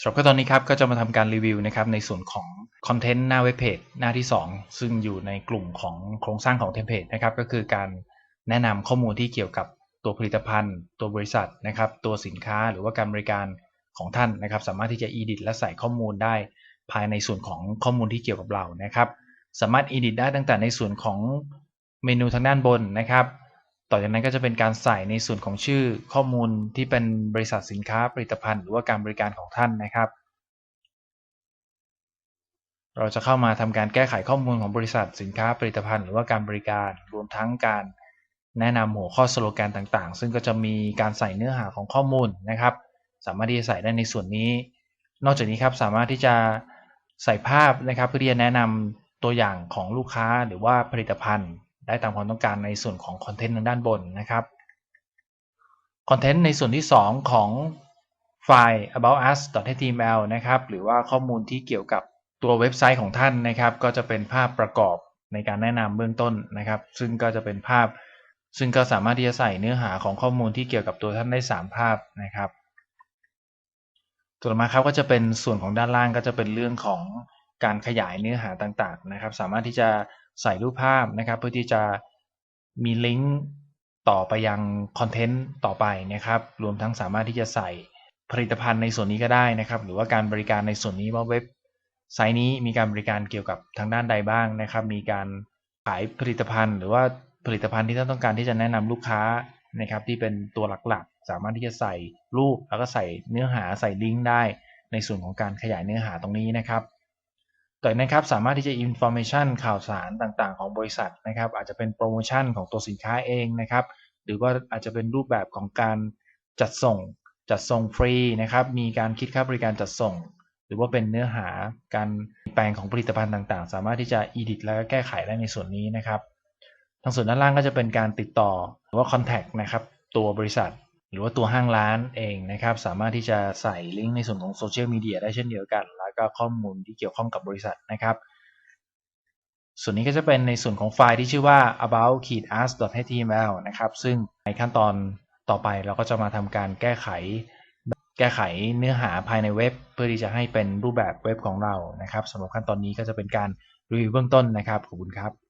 สำหรับขั้นตอนนี้ครับก็จะมาทำการรีวิวนะครับในส่วนของคอนเทนต์หน้าเว็บเพจหน้าที่ 2 ซึ่งอยู่ในกลุ่มของโครงสร้างของเทมเพลตนะครับก็คือการแนะนำข้อมูลที่เกี่ยวกับตัวผลิตภัณฑ์ ตัวบริษัทนะครับตัวสินค้าหรือว่าการบริการของท่านนะครับ สามารถที่จะ edit และใส่ข้อมูลได้ ภายในส่วนของข้อมูลที่เกี่ยวกับเรานะครับ สามารถ edit ได้ตั้งแต่ในส่วนของเมนูทางด้านบนนะครับ ต่อจากนั้นก็จะเป็นการใส่ในส่วนของชื่อข้อมูลที่เป็นบริษัทสินค้าผลิตภัณฑ์ หรือว่าการบริการของท่านนะครับ เราจะเข้ามาทำการแก้ไขข้อมูลของบริษัทสินค้าผลิตภัณฑ์ หรือว่าการบริการรวมทั้งการแนะนำหัวข้อสโลแกนต่างๆ ซึ่งก็จะมีการใส่เนื้อหาของข้อมูลนะครับ สามารถที่จะใส่ได้ในส่วนนี้ นอกจากนี้ครับสามารถที่จะใส่ภาพนะครับเพื่อที่จะแนะนำตัวอย่างของลูกค้าหรือว่าผลิตภัณฑ์ ได้ตามความต้องการในส่วนของคอนเทนต์ทางด้านบนนะครับคอนเทนต์ในส่วนที่ 2 ของไฟล์ about us.html นะครับหรือว่าข้อมูลที่เกี่ยวกับตัวเว็บไซต์ของท่านนะครับ ก็จะเป็นภาพประกอบในการแนะนำเบื้องต้นนะครับ ซึ่งก็จะเป็นภาพ ซึ่งก็สามารถที่จะใส่เนื้อหาของข้อมูลที่เกี่ยวกับตัวท่านได้ 3 ภาพนะครับต่อมาครับก็จะเป็นส่วนของด้านล่างก็จะเป็นเรื่องของการขยายเนื้อหาต่างๆนะครับ สามารถที่จะ ใส่รูปภาพนะครับเพื่อที่จะมีลิงก์ต่อไปยังคอนเทนต์ต่อไปนะครับรวมทั้งสามารถที่จะใส่ผลิตภัณฑ์ในส่วนนี้ก็ได้นะครับ หรือว่าการบริการในส่วนนี้ว่าเว็บไซต์นี้มีการบริการเกี่ยวกับทางด้านใดบ้างนะครับ มีการขายผลิตภัณฑ์ หรือว่าผลิตภัณฑ์ที่ท่านต้องการที่จะแนะนำลูกค้านะครับ ที่เป็นตัวหลักๆ สามารถที่จะใส่รูปแล้วก็ใส่เนื้อหาใส่ลิงก์ได้ ในส่วนของการขยายเนื้อหาตรงนี้นะครับ ต่นะครับสามารถที่จะ information ข่าวสารต่างๆ ของบริษัทนะครับอาจจะเป็นโปรโมชั่นของตัวสินค้าเองนะครับหรือว่าอาจจะเป็นรูปแบบของการจัดส่งจัดส่งฟรีนะครับมีการคิดค่าบริการจัดส่ง หรือว่าเป็นเนื้อหาการแปลงของผลิตภัณฑ์ต่างๆ สามารถที่จะ edit แล้วก็แก้ไขได้ในส่วนนี้นะครับทางส่วนด้านล่างก็จะเป็นการติดต่อหรือว่า contact นะครับตัวบริษัท หรือว่าตัวห้างร้านเองนะครับ สามารถที่จะใส่ลิงก์ในส่วนของโซเชียลมีเดียได้เช่นเดียวกัน แล้วก็ข้อมูลที่เกี่ยวข้องกับบริษัทนะครับ ส่วนนี้ก็จะเป็นในส่วนของไฟล์ที่ชื่อว่า about-us.html นะครับ ซึ่งในขั้นตอนต่อไปเราก็จะมาทำการแก้ไข แก้ไขเนื้อหาภายในเว็บ เพื่อที่จะให้เป็นรูปแบบเว็บของเรานะครับสำหรับขั้นตอนนี้ก็จะเป็นการรีวิวเบื้องต้นนะครับขอบคุณครับ